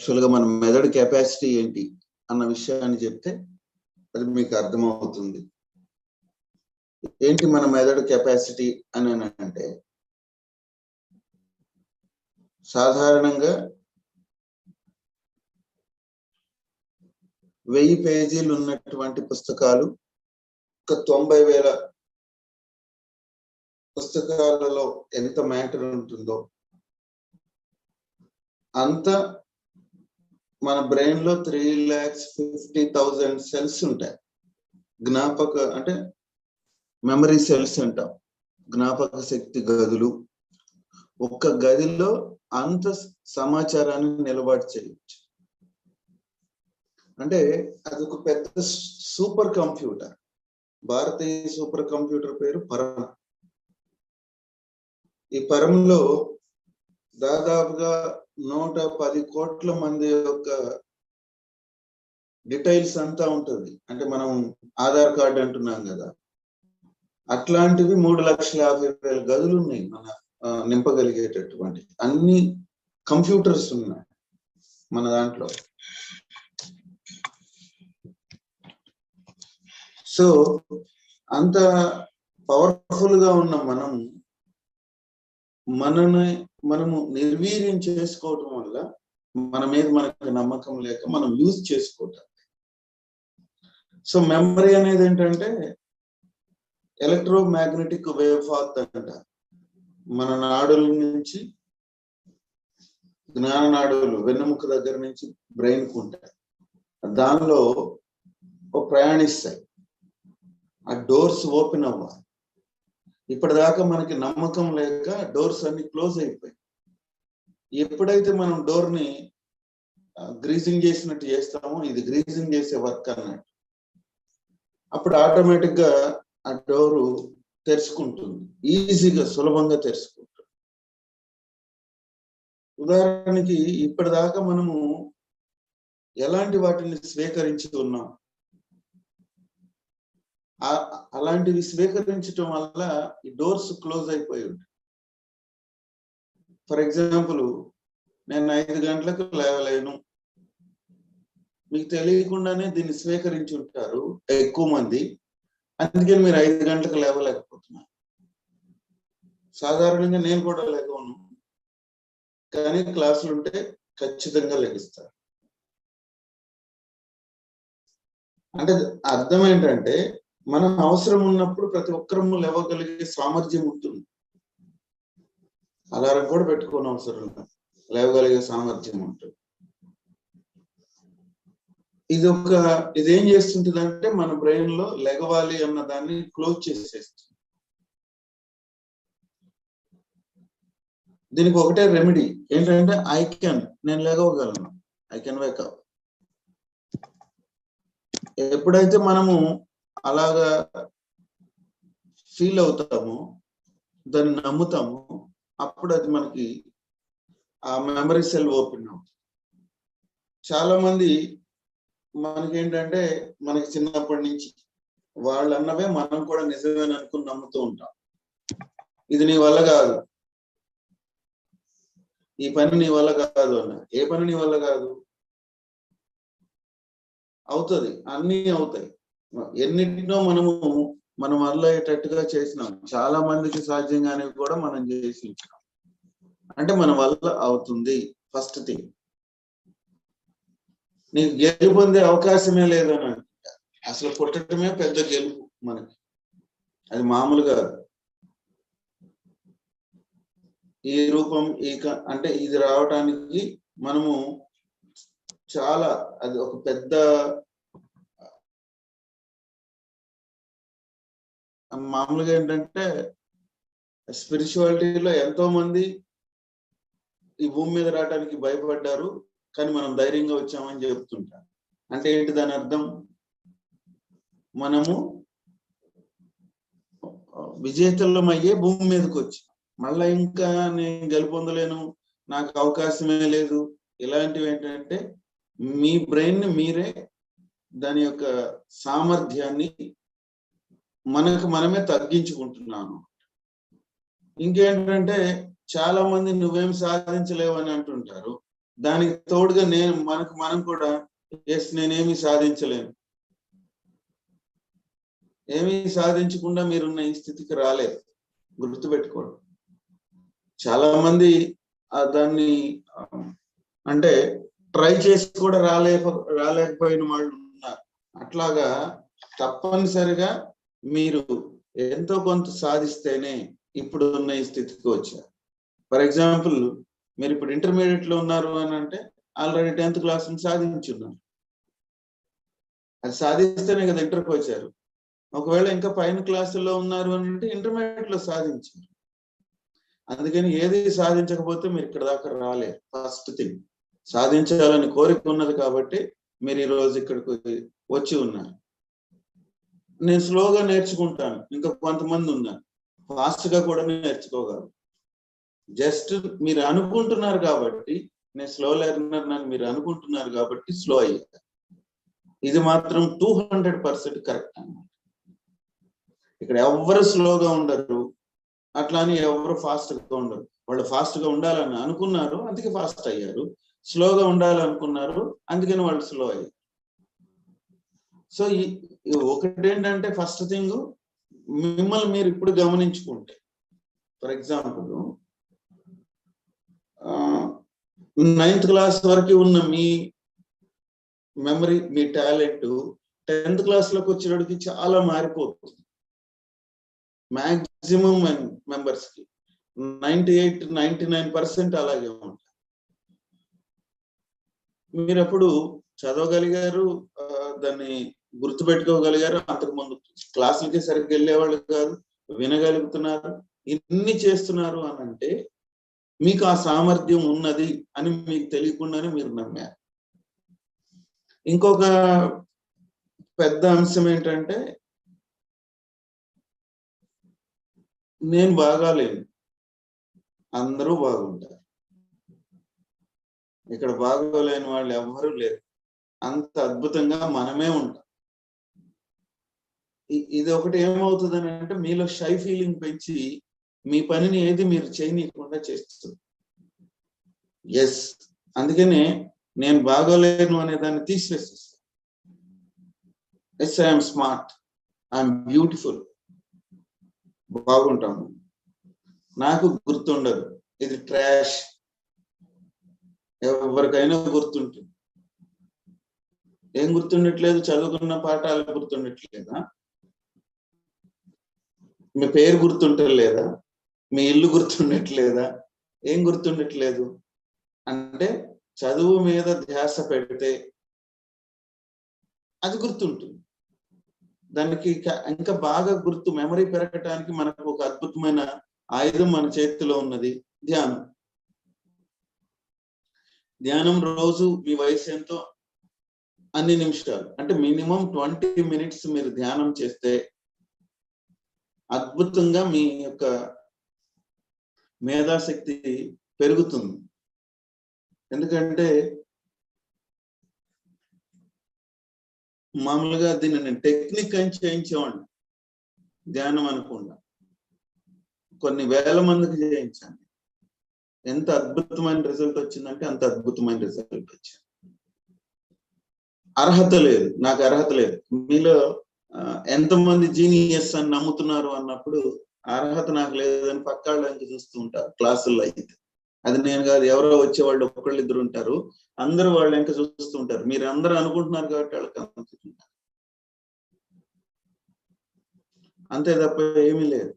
యాక్చువల్గా మన మెదడు కెపాసిటీ ఏంటి అన్న విషయాన్ని చెప్తే అది మీకు అర్థమవుతుంది. ఏంటి మన మెదడు కెపాసిటీ అని అంటే సాధారణంగా వెయ్యి పేజీలు ఉన్నటువంటి పుస్తకాలు ఒక తొంభై వేల పుస్తకాలలో ఎంత మ్యాటర్ ఉంటుందో అంత మన బ్రెయిన్లో three lakhs fifty thousand cells ఉంటాయి. జ్ఞాపక అంటే మెమరీ సెల్స్ అంటాం. జ్ఞాపక శక్తి గదులు. ఒక్క గదిలో అంత సమాచారాన్ని నిలబాటు చేయొచ్చు. అంటే అది ఒక పెద్ద సూపర్ కంప్యూటర్. భారతీయ సూపర్ కంప్యూటర్ పేరు పరం ఈ పరంలో దాదాపుగా నూట పది కోట్ల మంది యొక్క డీటెయిల్స్ అంతా ఉంటుంది. అంటే మనం ఆధార్ కార్డు అంటున్నాం కదా. అట్లాంటివి మూడు లక్షల యాభై వేల గదులు ఉన్నాయి మన నింపగలిగేటటువంటి. అన్ని కంప్యూటర్స్ ఉన్నాయి మన దాంట్లో. సో అంత పవర్ఫుల్గా ఉన్న మనం మనని మనము నిర్వీర్యం చేసుకోవటం వల్ల మన మీద మనకు నమ్మకం లేక మనం యూజ్ చేసుకోవటం. సో మెమరీ అనేది ఏంటంటే ఎలక్ట్రోమాగ్నెటిక్ వేవ్ ఫాత్ అంట. మన నాడుల నుంచి జ్ఞాన నాడులు వెన్నెముక దగ్గర నుంచి బ్రెయిన్కు ఉంటాయి. దానిలో ప్రయాణిస్తాయి. ఆ డోర్స్ ఓపెన్ అవ్వాలి. ఇప్పటిదాకా మనకి నమ్మకం లేక డోర్స్ అన్ని క్లోజ్ అయిపోయాయి. ఎప్పుడైతే మనం డోర్ని గ్రీజింగ్ చేసినట్టు చేస్తామో ఇది గ్రీజింగ్ చేసే వర్క్ అన్నట్టు. అప్పుడు ఆటోమేటిక్గా ఆ డోరు తెరుచుకుంటుంది. ఈజీగా సులభంగా తెరుచుకుంటుంది. ఉదాహరణకి ఇప్పటిదాకా మనము ఎలాంటి వాటిని స్వీకరించి ఉన్నాం? అలాంటివి స్వీకరించటం వల్ల ఈ డోర్స్ క్లోజ్ అయిపోయి ఉంటాయి. ఫర్ ఎగ్జాంపుల్ నేను ఐదు గంటలకు లేవలేను. మీకు తెలియకుండానే దీన్ని స్వీకరించి ఉంటారు ఎక్కువ మంది. అందుకని మీరు ఐదు గంటలకు లేవలేకపోతున్నారు. సాధారణంగా నేను కూడా లేవను. కానీ క్లాసులు ఉంటే ఖచ్చితంగా లెగిస్తారు. అంటే అర్థం ఏంటంటే మన అవసరం ఉన్నప్పుడు ప్రతి ఒక్కరము లేవగలిగే సామర్థ్యం ఉంటుంది. అలారం కూడా పెట్టుకోని అవసరం లేవగలిగే సామర్థ్యం ఉంటుంది. ఇది ఒక ఇదేం చేస్తుంటది అంటే మన బ్రెయిన్లో లెగవాలి అన్న దాన్ని క్లోజ్ చేసేస్తుంది. దీనికి ఒకటే రెమెడీ. ఏంటంటే ఐ కెన్ నేను లేగవగలను ఐ కెన్ వేకప్ ఎప్పుడైతే మనము అలాగా ఫీల్ అవుతాము దాన్ని నమ్ముతాము అప్పుడు అది మనకి ఆ మెమరీ సెల్ ఓపెన్ అవుతుంది. చాలా మంది మనకేంటంటే మనకి చిన్నప్పటి నుంచి వాళ్ళు అన్నవే మనం కూడా నిజమేని అనుకుని నమ్ముతూ ఉంటాం. ఇది నీ వల్ల కాదు. ఈ పని నీ వల్ల కాదు అన్న. ఏ పని నీ వల్ల కాదు? అవుతుంది. అన్నీ అవుతాయి. ఎన్నిటినో మనము మనం వల్ల అయ్యేటట్టుగా చేసినాం. చాలా మందికి సాధ్యంగానే కూడా మనం చేసి అంటే మన వల్ల అవుతుంది ఫస్ట్ థింగ్. నీకు గెలుపు పొందే అవకాశమే లేదని అసలు పుట్టడమే పెద్ద గెలుపు మనకి. అది మామూలుగా ఈ రూపం ఈ అంటే ఇది రావటానికి మనము చాలా అది ఒక పెద్ద మామూలుగా ఏంటంటే స్పిరిచువాలిటీలో ఎంతో మంది ఈ భూమి మీద రావడానికి భయపడ్డారు కానీ మనం ధైర్యంగా వచ్చామని చెప్తుంటాం అంటే ఏంటి దాని అర్థం? మనము విజేతలం అయ్యే భూమి మీదకి వచ్చి. మళ్ళా ఇంకా నేను గెలుపొందలేను నాకు అవకాశమే లేదు. ఇలాంటివి ఏంటంటే మీ బ్రెయిన్ మీరే దాని యొక్క సామర్థ్యాన్ని మనకు మనమే తగ్గించుకుంటున్నాను. ఇంకేంటంటే చాలా మంది నువ్వేం సాధించలేవు అని అంటుంటారు. దానికి తోడుగా నేను మనకు మనం కూడా ఎస్ నేనేమి సాధించలేను. ఏమీ సాధించకుండా మీరున్న ఈ స్థితికి రాలేదు. గుర్తుపెట్టుకోండి. చాలా మంది దాన్ని అంటే ట్రై చేసి కూడా రాలేక రాలేకపోయిన వాళ్ళు ఉన్నారు. అట్లాగా తప్పనిసరిగా మీరు ఎంతో కొంత సాధిస్తేనే ఇప్పుడు ఉన్న ఈ స్థితికి వచ్చారు. ఫర్ ఎగ్జాంపుల్ మీరు ఇప్పుడు ఇంటర్మీడియట్లో ఉన్నారు అని అంటే ఆల్రెడీ టెన్త్ క్లాస్ సాధించున్నారు. అది సాధిస్తేనే కదా ఇంటర్కి వచ్చారు. ఒకవేళ ఇంకా పైన క్లాసుల్లో ఉన్నారు అని అంటే ఇంటర్మీడియట్లో సాధించారు. అందుకని ఏది సాధించకపోతే మీరు ఇక్కడ దాకా రాలేరు. ఫస్ట్ థింగ్ సాధించాలని కోరిక ఉన్నది కాబట్టి మీరు ఈ రోజు ఇక్కడికి వచ్చి ఉన్నారు. నేను స్లోగా నేర్చుకుంటాను. ఇంకా కొంతమంది ఉన్నారు. ఫాస్ట్గా కూడా నేర్చుకోగలను జస్ట్ మీరు అనుకుంటున్నారు కాబట్టి నేను స్లో లెర్నర్ అని మీరు అనుకుంటున్నారు కాబట్టి స్లో అయ్యా. ఇది మాత్రం టూ హండ్రెడ్ పర్సెంట్ కరెక్ట్ అన్నమాట. ఇక్కడ ఎవరు స్లోగా ఉండరు. అట్లా అని ఎవరు ఫాస్ట్గా ఉండరు. వాళ్ళు ఫాస్ట్గా ఉండాలని అనుకున్నారు అందుకే ఫాస్ట్ అయ్యారు. స్లోగా ఉండాలనుకున్నారు అందుకని వాళ్ళు స్లో అయ్యారు. సో ఒకటేంటంటే ఫస్ట్ థింగ్ మిమ్మల్ని మీరు ఇప్పుడు గమనించుకుంటే ఫర్ ఎగ్జాంపుల్ నైన్త్ క్లాస్ వరకు ఉన్న మీ మెమరీ మీ టాలెంట్ టెన్త్ క్లాస్లోకి వచ్చేటికి చాలా మారిపోతుంది. మాక్సిమం మెంబర్స్కి ninety eight ninety nine percent అలాగే ఉంటారు మీరు అప్పుడు చదవగలిగారు దాన్ని గుర్తుపెట్టుకోగలిగారు. అంతకు ముందు క్లాసులకి సరిగ్గా వెళ్ళేవాళ్ళు కాదు వినగలుగుతున్నారు. ఇన్ని చేస్తున్నారు అని అంటే మీకు ఆ సామర్థ్యం ఉన్నది అని మీకు తెలియకుండానే మీరు నమ్మారు. ఇంకొక పెద్ద అంశం ఏంటంటే నేను బాగాలేను. అందరూ బాగుంటారు. ఇక్కడ బాగోలేని వాళ్ళు ఎవ్వరూ లేరు. అంత అద్భుతంగా మనమే ఉంటాం. ఇది ఒకటి ఏమవుతుంది అని అంటే మీలో షై ఫీలింగ్ పెంచి మీ పనిని ఏది మీరు చేయనీయకుండా చేస్తుంది. ఎస్ అందుకనే నేను బాగోలేను అనే దాన్ని తీసివేసేస్తాను yes I'm smart I'm beautiful బాగుంటాము. నాకు గుర్తుండదు. ఇది ట్రాష్ ఎవరికైనా గుర్తుంటుంది. ఏం గుర్తుండట్లేదు? చదువుకున్న పాఠాలు గుర్తుండట్లేదా? మీ పేరు గుర్తుంటలేదా? మీ ఇల్లు గుర్తుండట్లేదా? ఏం గుర్తుండట్లేదు? అంటే చదువు మీద ధ్యాస పెడితే అది గుర్తుంటుంది. దానికి ఇంకా బాగా గుర్తు మెమరీ పెరగటానికి మనకు ఒక అద్భుతమైన ఆయుధం మన చేతిలో ఉన్నది ధ్యానం. ధ్యానం రోజు మీ వయసు ఎంతో? అన్ని నిమిషాలు. అంటే మినిమం ట్వంటీ మినిట్స్ మీరు ధ్యానం చేస్తే అద్భుతంగా మీ యొక్క మేధాశక్తి పెరుగుతుంది. ఎందుకంటే మామూలుగా దీన్ని నేను టెక్నిక్ అని చేయించేవాడిని. ధ్యానం అనుకుండా. కొన్ని వేల మందికి చేయించాను. ఎంత అద్భుతమైన రిజల్ట్ వచ్చిందంటే అంత అద్భుతమైన రిజల్ట్ వచ్చింది. అర్హత లేదు. నాకు అర్హత లేదు. మీలో ఎంతమంది జీనియస్ అని నమ్ముతున్నారు అన్నప్పుడు అర్హత నాకు లేదని పక్కాళ్ళకి చూస్తూ ఉంటారు క్లాసుల్లో అయితే. అది నేను కాదు ఎవరో వచ్చేవాళ్ళు ఒకళ్ళు ఇద్దరు ఉంటారు. అందరూ వాళ్ళు ఇంకా చూస్తూ ఉంటారు. మీరు అందరూ అనుకుంటున్నారు కాబట్టి వాళ్ళకి అనుకుంటున్నారు అంతే తప్ప ఏమీ లేదు.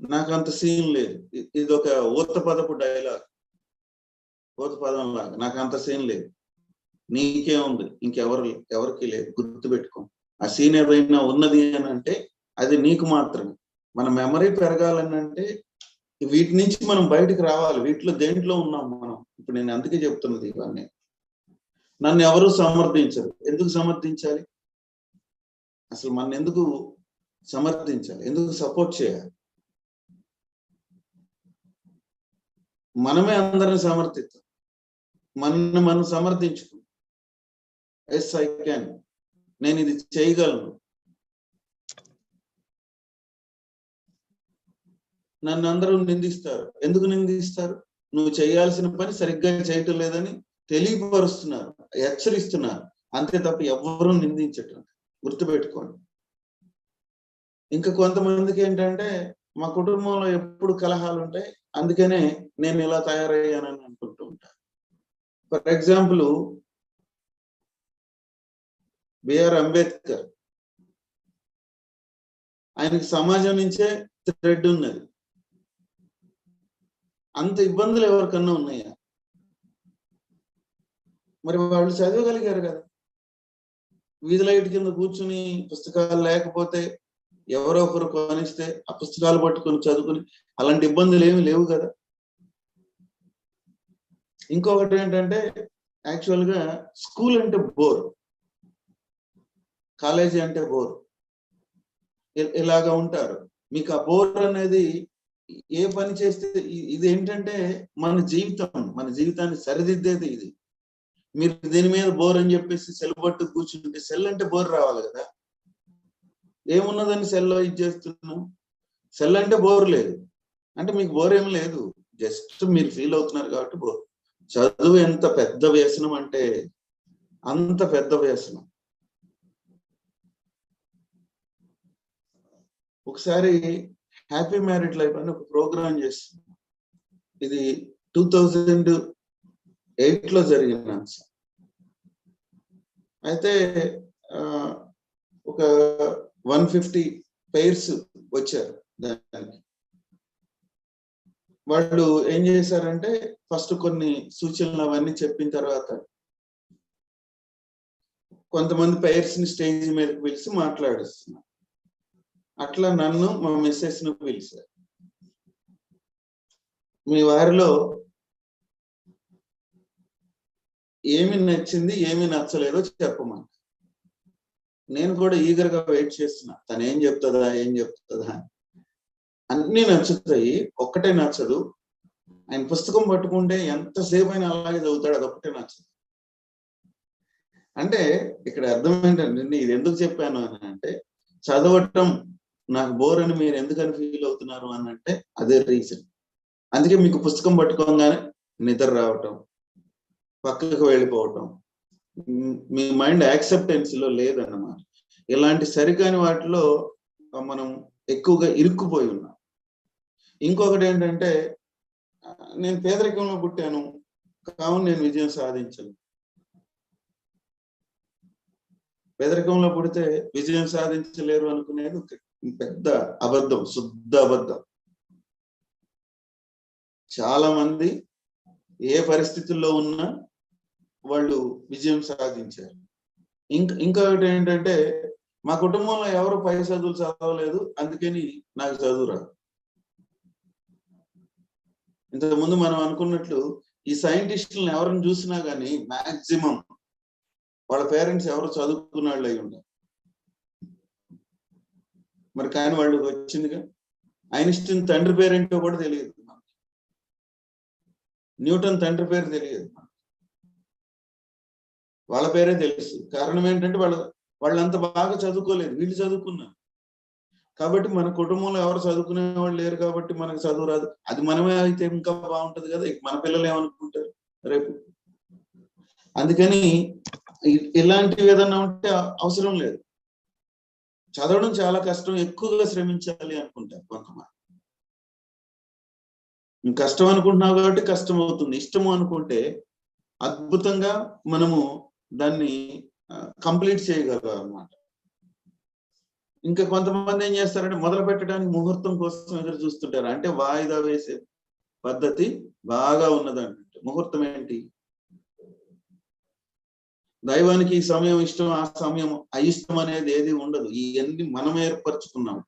నాకు అంత సీన్ లేదు. ఇది ఒక ఊత పదపు డైలాగ్ ఊత పదం లాగా. నాకు అంత సీన్ లేదు. నీకే ఉంది. ఇంకెవరు ఎవరికి లేదు. గుర్తు పెట్టుకోండి ఆ సీన్ ఏదైనా ఉన్నది అని అంటే అది నీకు మాత్రమే. మన మెమరీ పెరగాలని అంటే వీటి నుంచి మనం బయటికి రావాలి. వీటిలో దేంట్లో ఉన్నాం మనం? ఇప్పుడు నేను అందుకే చెప్తున్నది ఇవన్నీ. నన్ను ఎవరు సమర్థించరు? ఎందుకు సమర్థించాలి? అసలు మన ఎందుకు సమర్థించాలి? ఎందుకు సపోర్ట్ చేయాలి? మనమే అందరిని సమర్థిస్తాం. మనల్ని మనం సమర్థించుకుంటాం. ఎస్ ఐ క్యాన్ నేను ఇది చేయగలను. నన్ను అందరూ నిందిస్తారు. ఎందుకు నిందిస్తారు? నువ్వు చేయాల్సిన పని సరిగ్గా చేయటం లేదని తెలియపరుస్తున్నారు హెచ్చరిస్తున్నారు. అంతే తప్ప ఎవరూ నిందించటం గుర్తుపెట్టుకోండి. ఇంకా కొంతమందికి ఏంటంటే మా కుటుంబంలో ఎప్పుడు కలహాలు ఉంటాయి అందుకనే నేను ఇలా తయారయ్యానని అనుకుంటూ ఉంటాను ఫర్ ఎగ్జాంపుల్ బిఆర్ అంబేద్కర్. ఆయనకి సమాజం నుంచే థ్రెడ్ ఉన్నది. అంత ఇబ్బందులు ఎవరికన్నా ఉన్నాయా? మరి వాళ్ళు చదవగలిగారు కదా. వీధి లైట్ కింద కూర్చుని పుస్తకాలు లేకపోతే ఎవరో ఒకరు కొనిస్తే ఆ పుస్తకాలు పట్టుకొని చదువుకుని అలాంటి ఇబ్బందులు ఏమి లేవు కదా. ఇంకొకటి ఏంటంటే యాక్చువల్గా స్కూల్ అంటే బోర్. కాలేజీ అంటే బోర్. ఇలాగా ఉంటారు. మీకు ఆ బోర్ అనేది ఏ పని చేస్తే ఇది ఏంటంటే మన జీవితం మన జీవితాన్ని సరిదిద్దేది ఇది. మీరు దీని మీద బోర్ అని చెప్పేసి సెల్ పట్టు కూర్చుంటే సెల్ అంటే బోర్ రావాలి కదా. ఏమున్నదని సెల్లో ఇది చేస్తున్నాం? సెల్ అంటే బోర్ లేదు. అంటే మీకు బోర్ ఏం లేదు. జస్ట్ మీరు ఫీల్ అవుతున్నారు కాబట్టి బోర్. చదువు ఎంత పెద్ద వ్యసనం అంటే అంత పెద్ద వ్యసనం. ఒకసారి హ్యాపీ మ్యారీడ్ లైఫ్ అని ఒక ప్రోగ్రామ్ చేసింది ఇది టూ థౌజండ్ ఎయిట్లో జరిగిన అయితే ఒక వన్ ఫిఫ్టీ పెయిర్స్ వచ్చారు దానికి. వాళ్ళు ఏం చేశారంటే ఫస్ట్ కొన్ని సూచనలు అవన్నీ చెప్పిన తర్వాత కొంతమంది పెయిర్స్ని స్టేజ్ మీదకి పిలిచి మాట్లాడిస్తున్నారు. అట్లా నన్ను మా మిస్సెస్ను పిలిచారు. మీ వారిలో ఏమి నచ్చింది ఏమి నచ్చలేదో చెప్పమని. నేను కూడా ఈగర్గా వెయిట్ చేస్తున్నా. తను ఏం చెప్తుందా ఏం చెప్తుందా అని. అన్ని నచ్చుతాయి ఒక్కటే నచ్చదు. ఆయన పుస్తకం పట్టుకుంటే ఎంతసేపు అయినా అలాగే చదువుతాడు అదొక్కటే నచ్చదు. అంటే ఇక్కడ అర్థం ఏంటంటే ఇది ఎందుకు చెప్పాను అని అంటే చదవటం నాకు బోర్ అని మీరు ఎందుకని ఫీల్ అవుతున్నారు అని అంటే అదే రీజన్ అందుకే మీకు పుస్తకం పట్టుకోగానే నిద్ర రావటం పక్కకు వెళ్ళిపోవటం మీ మైండ్ యాక్సెప్టెన్స్లో లేదన్నమాట. ఇలాంటి సరికాని వాటిలో మనం ఎక్కువగా ఇరుక్కుపోయి ఉన్నాం. ఇంకొకటి ఏంటంటే నేను పేదరికంలో పుట్టాను కావున నేను విజయం సాధించను. పేదరికంలో పుడితే విజయం సాధించలేరు అనుకునేది ఒకటి. పెద్ద అబద్ధం శుద్ధ అబద్ధం. చాలా మంది ఏ పరిస్థితుల్లో ఉన్నా వాళ్ళు విజయం సాధించారు. ఇంకా ఇంకొకటి ఏంటంటే మా కుటుంబంలో ఎవరు పై చదువులు చదవలేదు అందుకని నాకు చదువు రాదు. ఇంతకు ముందు మనం అనుకున్నట్లు ఈ సైంటిస్టులను ఎవరిని చూసినా కానీ మాక్సిమం వాళ్ళ పేరెంట్స్ ఎవరు చదువుకున్న వాళ్ళు అయి ఉంటారు మరి కానీ వాళ్ళు వచ్చిందిగా? ఐన్స్టీన్ తండ్రి పేరేంటో కూడా తెలియదు మనకి. న్యూటన్ తండ్రి పేరు తెలియదు వాళ్ళ పేరే తెలుసు. కారణం ఏంటంటే వాళ్ళ వాళ్ళంత బాగా చదువుకోలేదు. వీళ్ళు చదువుకున్నారు. కాబట్టి మన కుటుంబంలో ఎవరు చదువుకునే వాళ్ళు లేరు కాబట్టి మనకు చదువు రాదు. అది మనమే అయితే ఇంకా బాగుంటది కదా? మన పిల్లలు ఏమనుకుంటారు రేపు? అందుకని ఇలాంటివి ఏదన్నా ఉంటే అవసరం లేదు. చదవడం చాలా కష్టం ఎక్కువగా శ్రమించాలి అనుకుంటారు కొంతమంది. కష్టం అనుకుంటున్నావు కాబట్టి కష్టం అవుతుంది ఇష్టము అనుకుంటే అద్భుతంగా మనము దాన్ని కంప్లీట్ చేయగలం అన్నమాట ఇంకా కొంతమంది ఏం చేస్తారంటే మొదలు పెట్టడానికి ముహూర్తం కోసం ఎదురు చూస్తుంటారు. అంటే వాయిదా వేసే పద్ధతి బాగా ఉన్నదంటే ముహూర్తం ఏంటి? దైవానికి ఈ సమయం ఇష్టం ఆ సమయం అయిష్టం అనేది ఏది ఉండదు. ఇవన్నీ మనం ఏర్పరచుకున్నాం.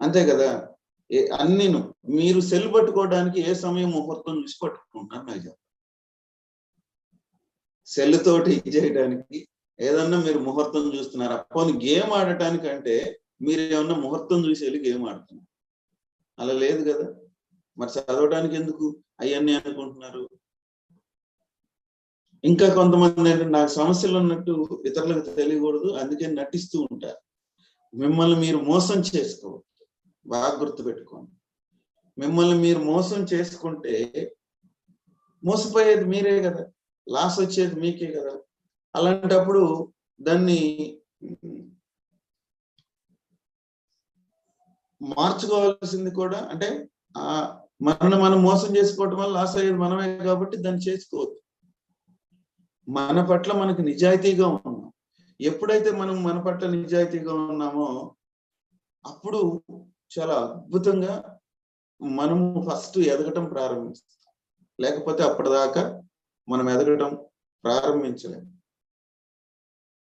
అంతే కదా? అన్ని అన్నిను మీరు సెల్ పట్టుకోవడానికి ఏ సమయం ముహూర్తం చూసి పట్టుకుంటున్నారు నాకు చెప్పండి. సెల్ తోటి ఇది చేయడానికి ఏదన్నా మీరు ముహూర్తం చూస్తున్నారు. పోనీ గేమ్ ఆడటానికి అంటే మీరు ఏమన్నా ముహూర్తం చూసి వెళ్ళి గేమ్ ఆడుతున్నారు. అలా లేదు కదా? మరి చదవడానికి ఎందుకు? అవన్నీ అనుకుంటున్నారు. ఇంకా కొంతమంది ఏంటంటే నాకు సమస్యలు ఉన్నట్టు ఇతరులకు తెలియకూడదు అందుకే నటిస్తూ ఉంటారు. మిమ్మల్ని మీరు మోసం చేసుకోవద్దు. బాగా గుర్తుపెట్టుకోండి. మిమ్మల్ని మీరు మోసం చేసుకుంటే మోసపోయేది మీరే కదా. లాస్ వచ్చేది మీకే కదా. అలాంటప్పుడు దాన్ని మార్చుకోవాల్సింది కూడా అంటే ఆ మనం మనం మోసం చేసుకోవటం వల్ల లాస్ అయ్యేది మనమే కాబట్టి దాన్ని చేసుకోవద్దు. మన పట్ల మనకు నిజాయితీగా ఉన్నాం. ఎప్పుడైతే మనం మన పట్ల నిజాయితీగా ఉన్నామో అప్పుడు చాలా అద్భుతంగా మనము ఫస్ట్ ఎదగటం ప్రారంభిస్తాం. లేకపోతే అప్పటిదాకా మనం ఎదగటం ప్రారంభించలేము